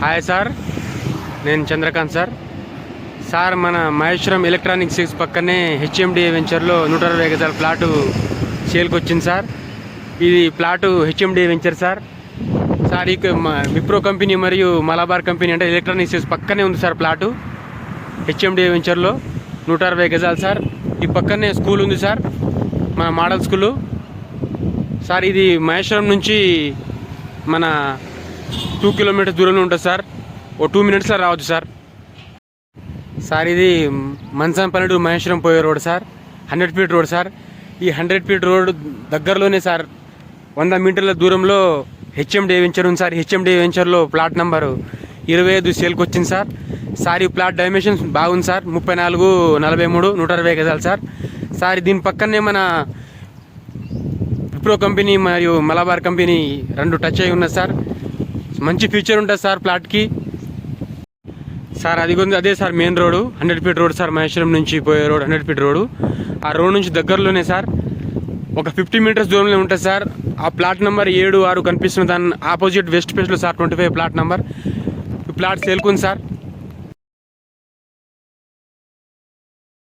Hi sir నేను Chandrakant sir sir మన Maheshwaram electronic six పక్కనే హెచ్ఎండి వెంచర్లో నూట అరవై గజాల ప్లాటు సేల్కి వచ్చింది సార్ ఇది plot HMD venture sir sir ఈ విప్రో కంపెనీ మరియు మలబార్ కంపెనీ అంటే ఎలక్ట్రానిక్ సిక్స్ పక్కనే ఉంది సార్ ప్లాటు. హెచ్ఎండి వెంచర్లో నూట అరవై గజాలు సార్ ఈ పక్కనే స్కూల్ ఉంది సార్ మన మోడల్ స్కూలు. సార్ ఇది మహేశ్వరం నుంచి మన టూ కిలోమీటర్స్ దూరంలో ఉంటుంది సార్. ఓ టూ మినిట్స్లో రావచ్చు సార్. సార్ ఇది మంచంపల్లి పల్లెటూరు మహేశ్వరం పోయే road sir. Hundred feet road sir. ఈ హండ్రెడ్ ఫీట్ రోడ్ దగ్గరలోనే సార్ వంద మీటర్ల దూరంలో హెచ్ఎండి వెంచర్ ఉంది సార్. హెచ్ఎండి వెంచర్లో ప్లాట్ నెంబరు ఇరవై ఐదు సేల్కి వచ్చింది సార్. సార్ ఈ ప్లాట్ డైమెన్షన్స్ బాగుంది సార్. ముప్పై నాలుగు నలభై మూడు నూట అరవై గజాలు సార్. సార్ దీని పక్కనే మన విప్రో కంపెనీ మరియు మలబార్ కంపెనీ రెండు టచ్ అయి ఉన్నది సార్. మంచి ఫీచర్ ఉంటుంది సార్ ప్లాట్కి. సార్ అది అదే sir main road. Hundred feet road sir Maheshwaram నుంచి పోయే రోడ్ హండ్రెడ్ ఫీట్ రోడ్డు. ఆ రోడ్ నుంచి దగ్గరలోనే సార్. ఒక ఫిఫ్టీ మీటర్స్ దూరంలో ఉంటుంది సార్. ఆ ప్లాట్ నెంబర్ ఏడు ఆరు కనిపిస్తుంది దాని ఆపోజిట్ వెస్ట్ ఫేస్లో sir twenty five plot number. Plot సేల్కుంది sir.